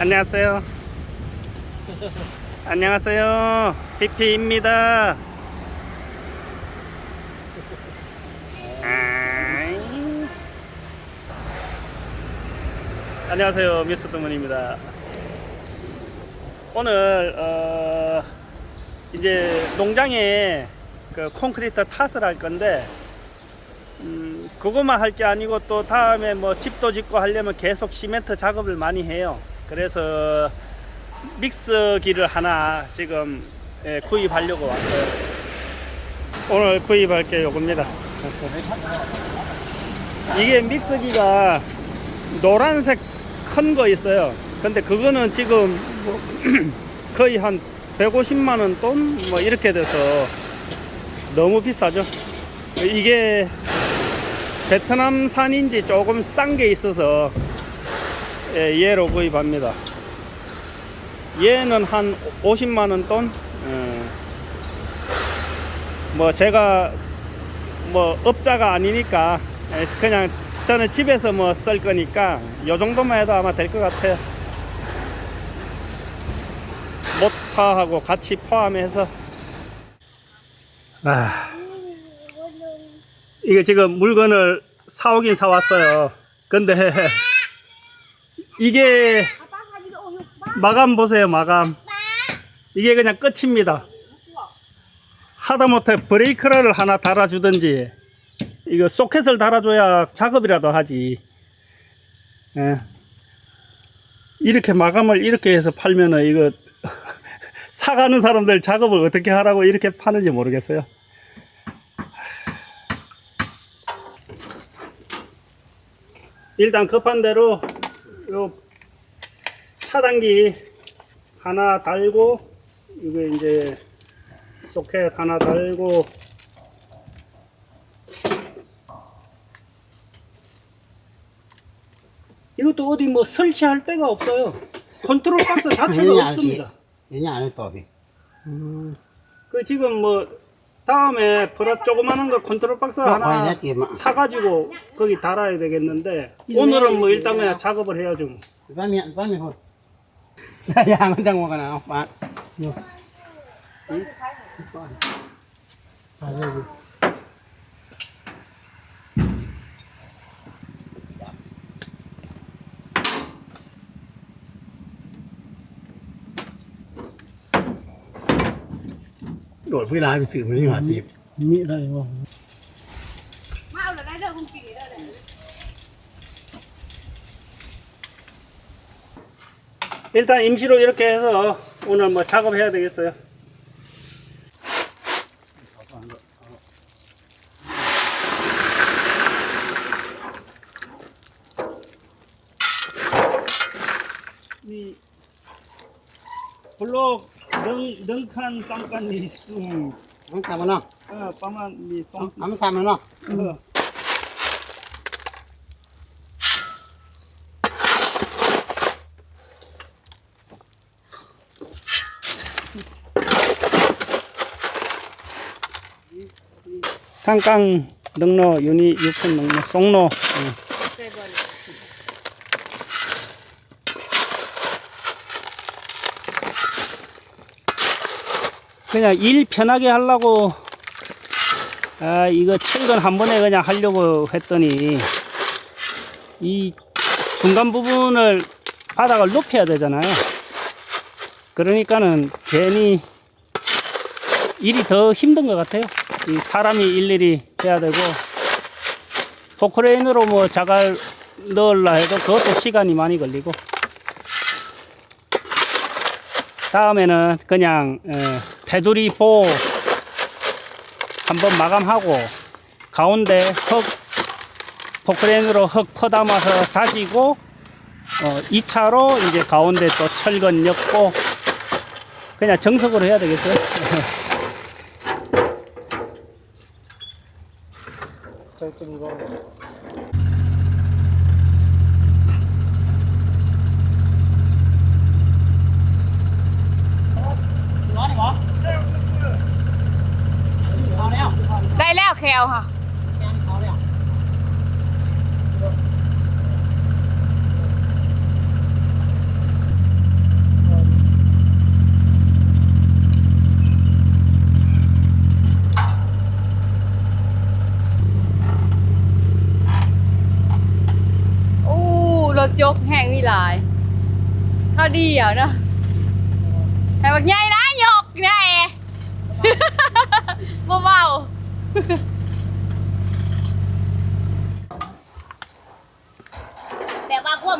안녕하세요. 안녕하세요. 피피입니다. 안녕하세요. 미스터 드문입니다. 오늘 어, 이제 농장에 그 콘크리트 탓을 할 건데 음, 그것만 할 게 아니고 또 다음에 뭐 집도 짓고 하려면 계속 시멘트 작업을 많이 해요. 그래서 믹서기를 하나 지금 예, 구입하려고 왔어요. 오늘 구입할 게 요겁니다. 이게 믹서기가 노란색 큰 거 있어요. 근데 그거는 지금 뭐 거의 한 150만 원 돈 뭐 이렇게 돼서 너무 비싸죠. 이게 베트남산인지 조금 싼 게 있어서 예, 얘로 구입합니다. 얘는 한 50만 원 돈. 예. 뭐 제가 뭐 업자가 아니니까 예, 그냥 저는 집에서 뭐 쓸 거니까 요 정도만 해도 아마 될 것 같아요. 모파하고 같이 포함해서 아 이게 지금 물건을 사오긴 사왔어요. 근데 이게 마감 보세요, 마감. 이게 그냥 끝입니다. 하다못해 브레이크를 하나 달아주든지, 이거 소켓을 달아줘야 작업이라도 하지. 예. 이렇게 마감을 이렇게 해서 팔면은 이거 사가는 사람들 작업을 어떻게 하라고 이렇게 파는지 모르겠어요. 일단 급한 대로 요 차단기 하나 달고 이거 이제 소켓 하나 달고 이것도 어디 뭐 설치할 데가 없어요. 컨트롤 박스 자체가 없습니다. 얘네 안 했다 어디 그 지금 뭐 다음에 프라 조그마한 거 컨트롤 박스 아, 하나 막. 사가지고 거기 달아야 되겠는데 오늘은 뭐 일단 그냥 작업을 해야죠. 뭐. 밤이 밤이 호 사양 한장 먹어나 오빠 요 응? đổi với lái với sự với hòa dịp Mỹ đây không? Mau là đây đâu không kịp đâu này. 일단 임시로 이렇게 해서 오늘 뭐 작업해야 되겠어요. 人人看上班的书，俺看不了，呃，帮忙你帮，俺们看不了，呃。刚刚弄了有你有空弄了松了。 그냥 일 편하게 하려고 아 이거 철근 한 번에 그냥 하려고 했더니 이 중간 부분을 바닥을 높여야 되잖아요. 그러니까는 괜히 일이 더 힘든 것 같아요. 이 사람이 일일이 해야 되고 포크레인으로 뭐 자갈 넣으려 해도 그것도 시간이 많이 걸리고. 다음에는 그냥 어, 테두리 보 한번 마감하고 가운데 흙 포크레인으로 흙 퍼담아서 다지고 어, 2차로 이제 가운데 또 철근 엮고 그냥 정석으로 해야 되겠어요. แล้วค่ะอ้รถยกแห้งวิลายเขาดีอะเนะแห้บักใหญ่นะยกใหบ่เบาๆ แต่ว่าควา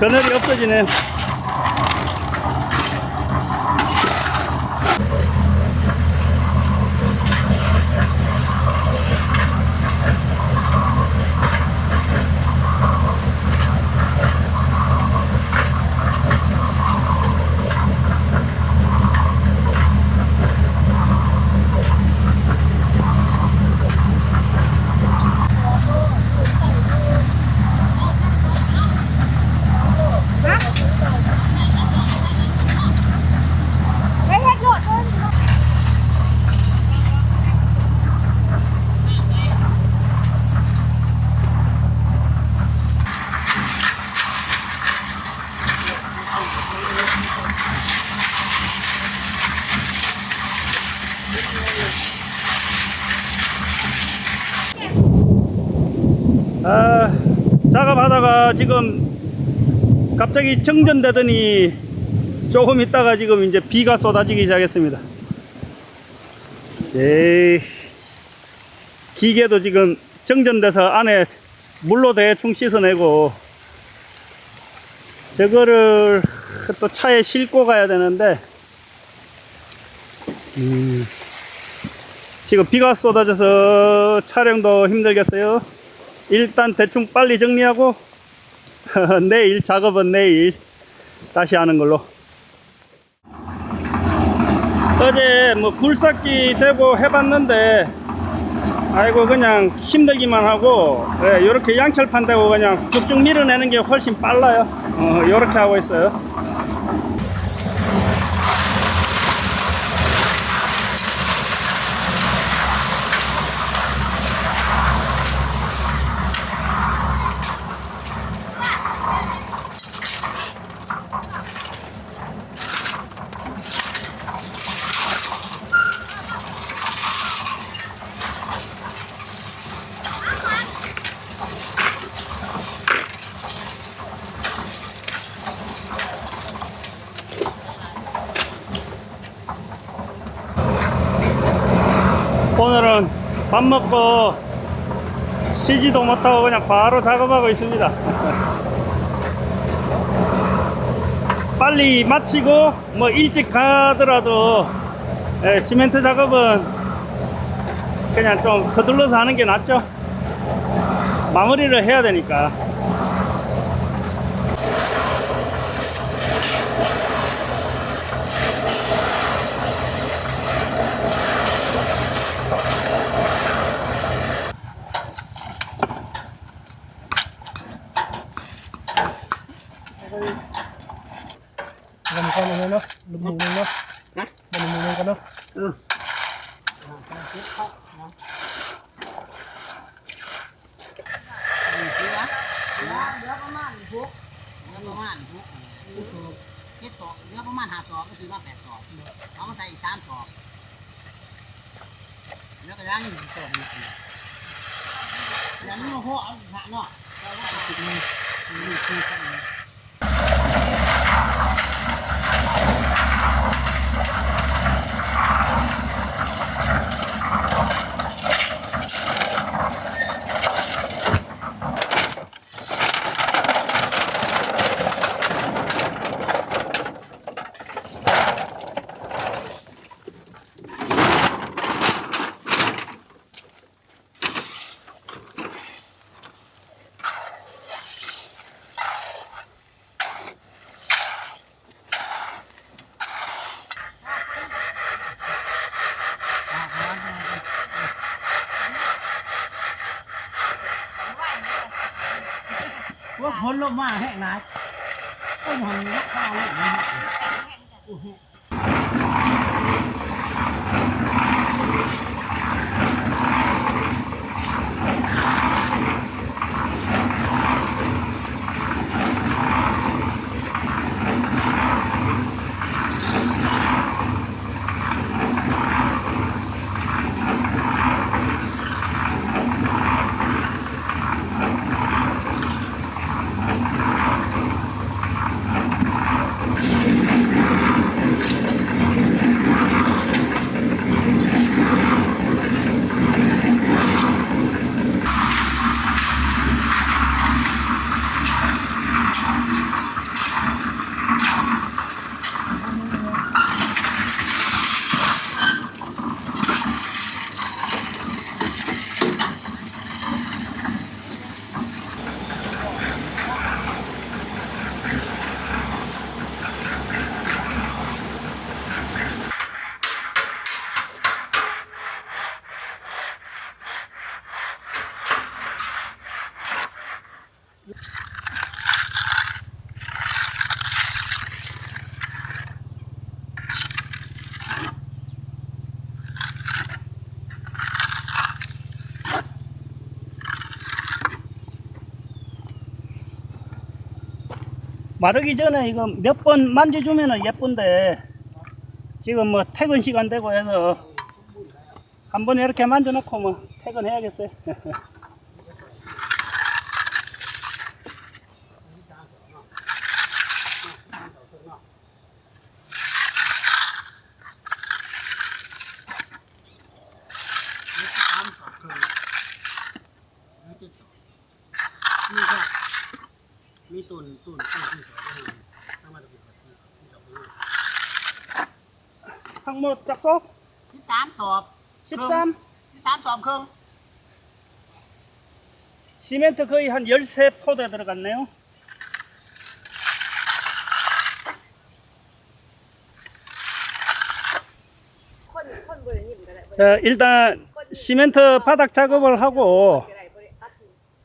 그늘이 없어지네. 아, 작업하다가 지금 갑자기 정전되더니 조금 있다가 지금 이제 비가 쏟아지기 시작했습니다. 에이, 기계도 지금 정전돼서 안에 물로 대충 씻어내고 저거를 또 차에 싣고 가야 되는데 음, 지금 비가 쏟아져서 촬영도 힘들겠어요. 일단 대충 빨리 정리하고 내일 작업은 내일 다시 하는 걸로. 어제 뭐 굴삭기 대고 해봤는데 아이고 그냥 힘들기만 하고 이렇게 양철판 대고 그냥 쭉쭉 밀어내는 게 훨씬 빨라요. 어, 이렇게 하고 있어요 오늘은 밥 먹고 쉬지도 못하고 그냥 바로 작업하고 있습니다. 빨리 마치고 뭐 일찍 가더라도 예, 시멘트 작업은 그냥 좀 서둘러서 하는 게 낫죠. 마무리를 해야 되니까. ก่อนเลยเนาะลุมนงเนาะนะลุมนงกันเนาะเออเจ็ดสองเหลือประมาณห้าสองก็คือว่าแปดสองเอามาใส่สามสองแล้วก็ย่างสองอย่างนี้โอ้โหเอาหักเนาะแล้วก็ติดมือมีคือกัน นลมมาแห้งหลายต้องหันหนักข้าเลยนะ 마르기 전에 이거 몇 번 만져주면 예쁜데 지금 뭐 퇴근 시간 되고 해서 한 번 이렇게 만져놓고 뭐 퇴근해야겠어요. 항모 짝속 สิบสามสอบ 13 สิบสามสอบครึ่ง 시멘트 거의 한 13포대 들어갔네요. คนคนบริยิ้มก็ได้ 자, 일단 시멘트 바닥 작업을 하고 ก็ได้บริอัด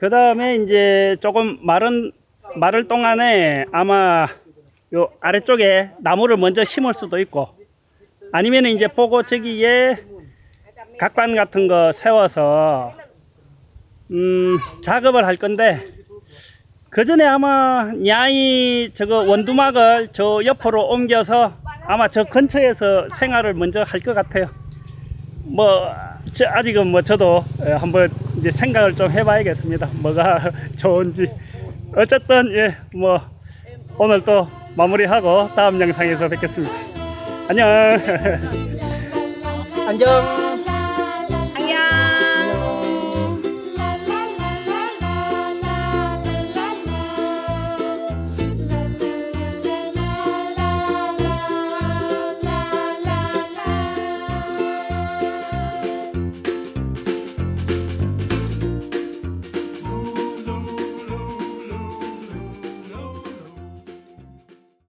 그 다음에 이제 조금 마른 마를 동안에 아마 요 아래쪽에 나무를 먼저 심을 수도 있고 아니면 이제 보고 저기에 각관 같은 거 세워서 음 작업을 할 건데 그 전에 아마 야이 저거 원두막을 저 옆으로 옮겨서 아마 저 근처에서 생활을 먼저 할 것 같아요. 뭐 저, 아직은 뭐 저도 예, 한번 이제 생각을 좀 해봐야겠습니다. 뭐가 좋은지 어쨌든 예 뭐 오늘 또 마무리하고 다음 영상에서 뵙겠습니다. 안녕. 안녕